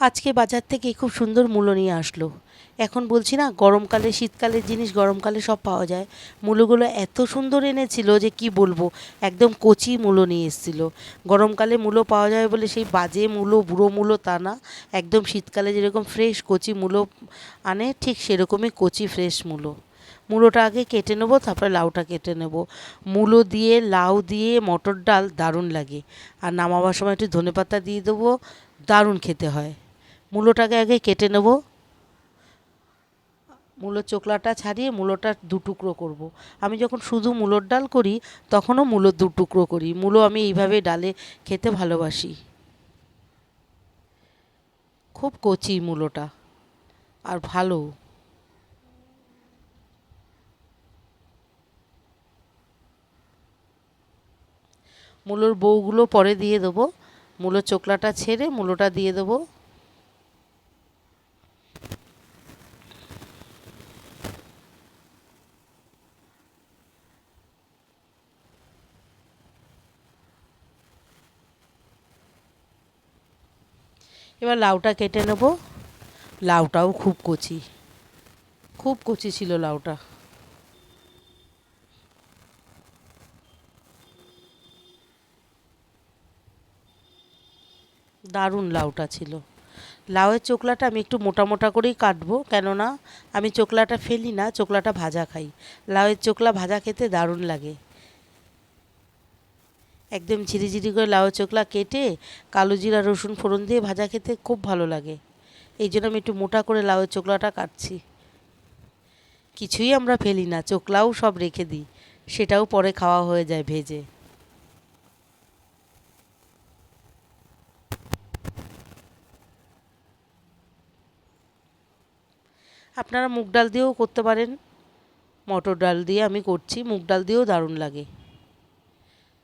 আজকে বাজার থেকে খুব সুন্দর মূলো নিয়ে আসলো। এখন বলছি না, গরমকালে শীতকালের জিনিস গরমকালে সব পাওয়া যায়। মূলোগুলো এত সুন্দর এনেছিল যে কি বলব, একদম কচি মূলো নিয়ে এসেছিল। গরমকালে মূলো পাওয়া যায় বলে সেই বাজে মূলো, বুড়ো মূলো তা না। একদম শীতকালে যেরকম ফ্রেশ কচি মূলো আনে, ঠিক সেরকমই কচি ফ্রেশ মূলো। মূলোটা আগে কেটে নেব, তারপরে লাউটা কেটে নেব। মূলো দিয়ে, লাউ দিয়ে, মটর ডাল দারুণ লাগে। আর নামাবার সময় একটু ধনেপাতা দিয়ে দেবো, দারুণ খেতে হয়। মূলোটাকে আগে কেটে নেব। মূলোর চোকলাটা ছাড়িয়ে মূলোটা দু টুকরো করব। আমি যখন শুধু মূলোর ডাল করি, তখনও মূলোর দু টুকরো করি। মূলো আমি এইভাবে ডালে খেতে ভালোবাসি। খুব কচি মূলোটা, আর ভালো। মূলোর বউগুলো পরে দিয়ে দেবো। মূলোর চোকলাটা ছেড়ে মূলোটা দিয়ে দেবো। এবার লাউটা কেটে নেব। লাউটাও খুব কচি। খুব কচি ছিল লাউটা। দারুণ লাউটা ছিল। লাউয়ের চোকলাটা আমি একটু মোটা মোটা করেই কাটবো, কেননা আমি চোকলাটা ফেলি না, চোকলাটা ভাজা খাই। লাউয়ের চোকলা ভাজা খেতে দারুণ লাগে। একদম ঝিরিঝিরি করে লাউ চোকলা কেটে কালো জিরা, রসুন, ফোড়ন দিয়ে ভাজা খেতে খুব ভালো লাগে। এই জন্য আমি একটু মোটা করে লাউয়ের চোকলাটা কাটছি। কিছুই আমরা ফেলি না, চোকলাও সব রেখে দিই। সেটাও পরে খাওয়া হয়ে যায় ভেজে। আপনারা মুগ ডাল দিয়েও করতে পারেন। মটর ডাল দিয়ে আমি করছি, মুগ ডাল দিয়েও দারুণ লাগে।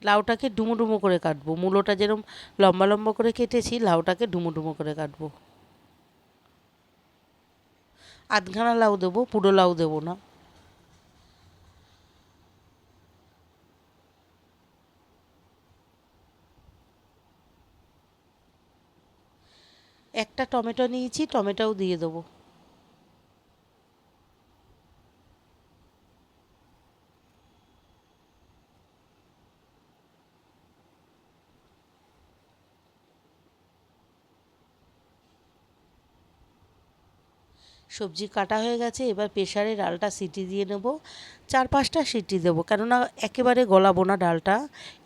লাউটাকে ডুমো ডুমো করে কাটবো। মূলোটা যেরকম লম্বা লম্বা করে কেটেছি, লাউটাকে ডুমো ডুমো করে কাটবো। আধখানা লাউ দেবো, পুরো লাউ দেবো না। একটা টমেটো নিয়েছি, টমেটোও দিয়ে দেবো। সবজি কাটা হয়ে গেছে, এবার প্রেশারে ডালটা সিটি দিয়ে নেব। চার পাঁচটা সিটি দেবো, কেননা একেবারে গলাবো না ডালটা।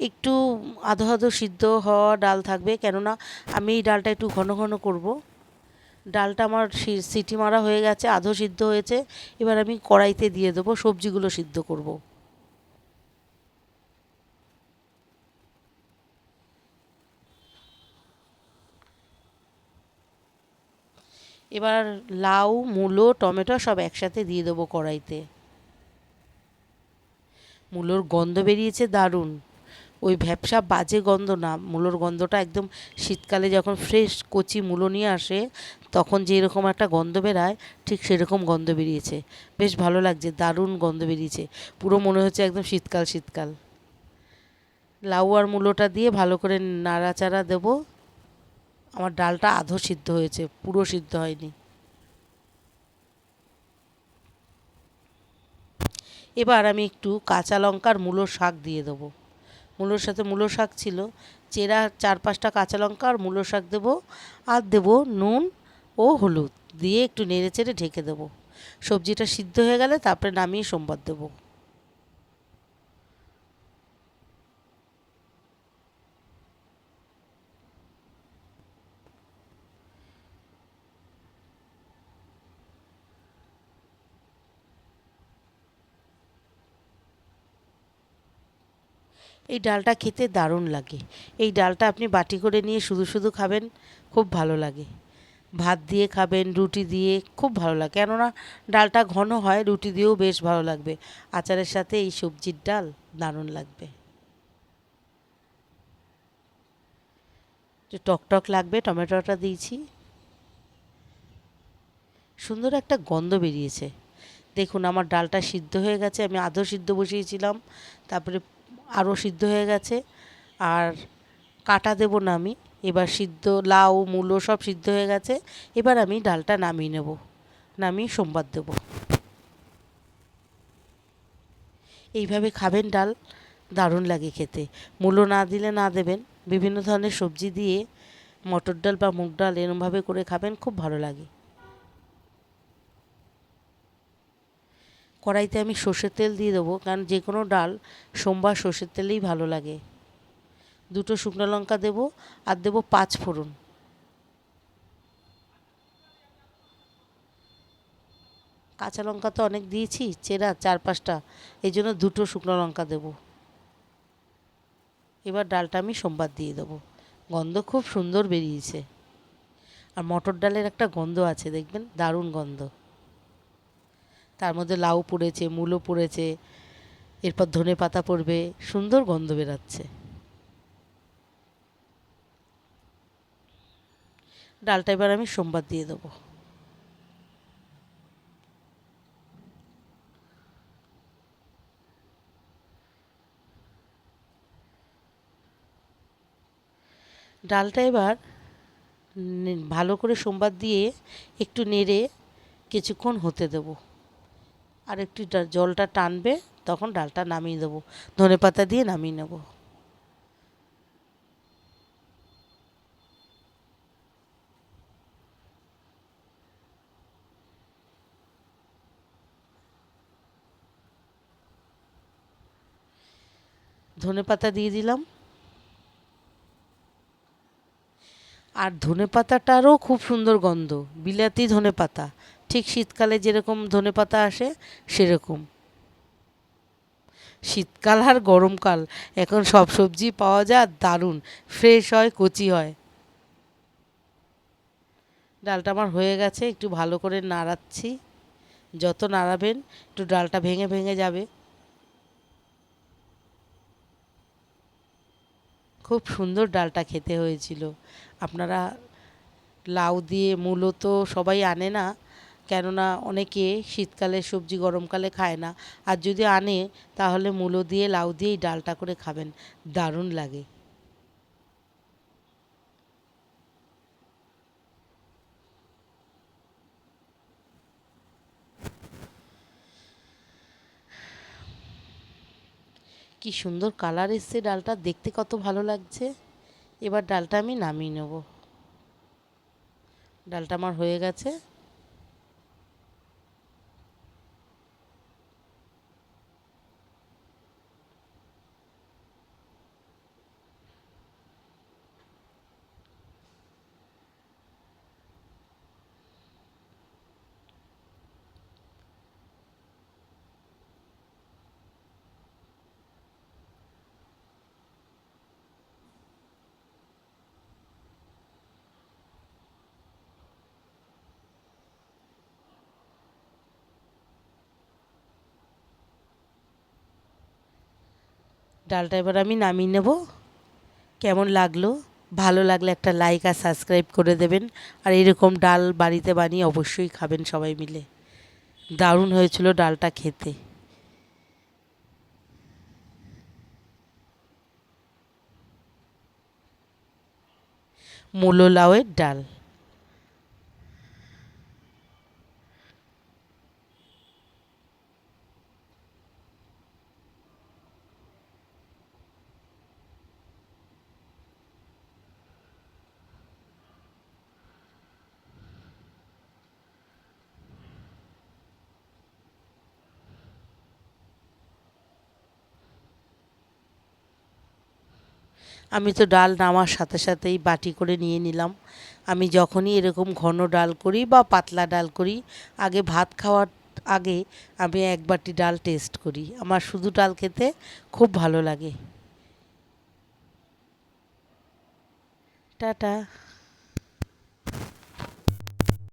একটু আধো আধো সিদ্ধ হওয়া ডাল থাকবে, কেননা আমি এই ডালটা একটু ঘন ঘন করব। ডালটা আমার সিটি মারা হয়ে গেছে, আধো সিদ্ধ হয়েছে, এবার আমি কড়াইতে দিয়ে দেবো, সবজিগুলো সিদ্ধ করব। এবার লাউ, মূলো, টমেটো সব একসাথে দিয়ে দেবো কড়াইতে। মূলোর গন্ধ বেরিয়েছে দারুণ। ওই ভ্যাপসা বাজে গন্ধ না, মূলোর গন্ধটা একদম শীতকালে যখন ফ্রেশ কচি মূলো নিয়ে আসে, তখন যেরকম একটা গন্ধ বেরায়, ঠিক সেরকম গন্ধ বেরিয়েছে। বেশ ভালো লাগছে, দারুণ গন্ধ বেরিয়েছে। পুরো মনে হচ্ছে একদম শীতকাল শীতকাল। লাউ আর মূলোটা দিয়ে ভালো করে নাড়াচাড়া দেবো। আমার ডালটা আধো সিদ্ধ হয়েছে, পুরো সিদ্ধ হয়নি। এবার আমি একটু কাঁচা লঙ্কার মূলো শাক দিয়ে দেবো। মূলোর সাথে মূলো শাক ছিল, চেরা চার পাঁচটা কাঁচা লঙ্কা আর মূলো শাক দেবো, আর দেবো নুন ও হলুদ দিয়ে একটু নেড়ে চেড়ে ঢেকে দেবো। সবজিটা সিদ্ধ হয়ে গেলে তারপরে নামিয়ে সোমবার দেবো। এই ডালটা খেতে দারুণ লাগে। এই ডালটা আপনি বাটি করে নিয়ে শুধু শুধু খাবেন, খুব ভালো লাগে। ভাত দিয়ে খাবেন, রুটি দিয়ে, খুব ভালো লাগে। কেননা ডালটা ঘন হয়, রুটি দিয়েও বেশ ভালো লাগবে। আচারের সাথে এই সবজির ডাল দারুণ লাগবে। টক টক লাগবে, টমেটোটা দিয়েছি। সুন্দর একটা গন্ধ বেরিয়েছে। দেখুন, আমার ডালটা সিদ্ধ হয়ে গেছে, আমি আধো সিদ্ধ বসিয়েছিলাম। তারপরে আরও সিদ্ধ হয়ে গেছে। আর কাটা দেবো না আমি। এবার সিদ্ধ লাউ, মূলো সব সিদ্ধ হয়ে গেছে। এবার আমি ডালটা নামিয়ে নেব। নামিয়ে সোমবার দেব। এইভাবে খাবেন ডাল। দারুণ লাগে খেতে। মূলো না দিলে না দেবেন। বিভিন্ন ধরনের সবজি দিয়ে মটর ডাল বা মুগ ডাল এরমভাবে করে খাবেন। খুব ভালো লাগে। কড়াইতে আমি সর্ষের তেল দিয়ে দেবো, কারণ যে কোনো ডাল সোমবার সর্ষের তেলেই ভালো লাগে। দুটো শুকনো লঙ্কা দেবো আর দেবো পাঁচ ফোড়ন। কাঁচা লঙ্কা তো অনেক দিয়েছি, চেরা চার পাঁচটা, এই জন্য দুটো শুকনো লঙ্কা দেবো। এবার ডালটা আমি সোমবার দিয়ে দেবো। গন্ধ খুব সুন্দর বেরিয়েছে। আর মটর ডালের একটা গন্ধ আছে, দেখবেন? দারুণ গন্ধ। তার মধ্যে লাউ পড়েছে, মূলো পড়েছে, এরপর ধনে পাতা পড়বে, সুন্দর গন্ধ বেরাচ্ছে। ডালটা এবার আমি সোমবার দিয়ে দেবো। ডালটা এবার ভালো করে সোমবার দিয়ে একটু নেড়ে কিছুক্ষণ হতে দেব। আর একটু জলটা টানবে, তখন ডালটা নামিয়ে দেবো। ধনে পাতা দিয়ে নামিয়ে নেব। ধনে পাতা দিয়ে দিলাম। আর ধনে পাতাটারও খুব সুন্দর গন্ধ, বিলাতি ধনে পাতা। ঠিক শীতকালে যেরকম ধনে পাতা আসে, সেরকম। শীতকাল আর গরমকাল, এখন সব সবজি পাওয়া যায় দারুণ ফ্রেশ হয়, কচি হয়। ডালটা আমার হয়ে গেছে, একটু ভালো করে নাড়াচ্ছি। যত নাড়াবেন, একটু ডালটা ভেঙে ভেঙে যাবে। খুব সুন্দর ডালটা খেতে হয়েছিল। আপনারা লাউ দিয়ে মূলো তো সবাই আনে না কেননা অনেকে শীতকালে সবজি গরমকালে খায় না। আর যদি আনে, তাহলে মূলো দিয়ে, লাউ দিয়েই ডালটা করে খাবেন। দারুণ লাগে। কি সুন্দর কালার এসছে ডালটা। দেখতে কত ভালো লাগছে। এবার ডালটা আমি নামিয়ে নেব। ডালটা আমার হয়ে গেছে। ডালটা এবার আমি নামিয়ে নেব। কেমন লাগল? ভালো লাগলে একটা লাইক আর সাবস্ক্রাইব করে দেবেন। আর এরকম ডাল বাড়িতে বানিয়ে অবশ্যই খাবেন সবাই মিলে। দারুণ হয়েছিল ডালটা খেতে। মূলো লাউয়ের ডাল। আমি তো ডাল নামার সাথে সাথেই বাটি করে নিয়ে নিলাম। আমি যখনই এরকম ঘন ডাল করি বা পাতলা ডাল করি, আগে ভাত খাওয়ার আগে আমি এক বাটি ডাল টেস্ট করি। আমার শুধু ডাল খেতে খুব ভালো লাগে। টাটা।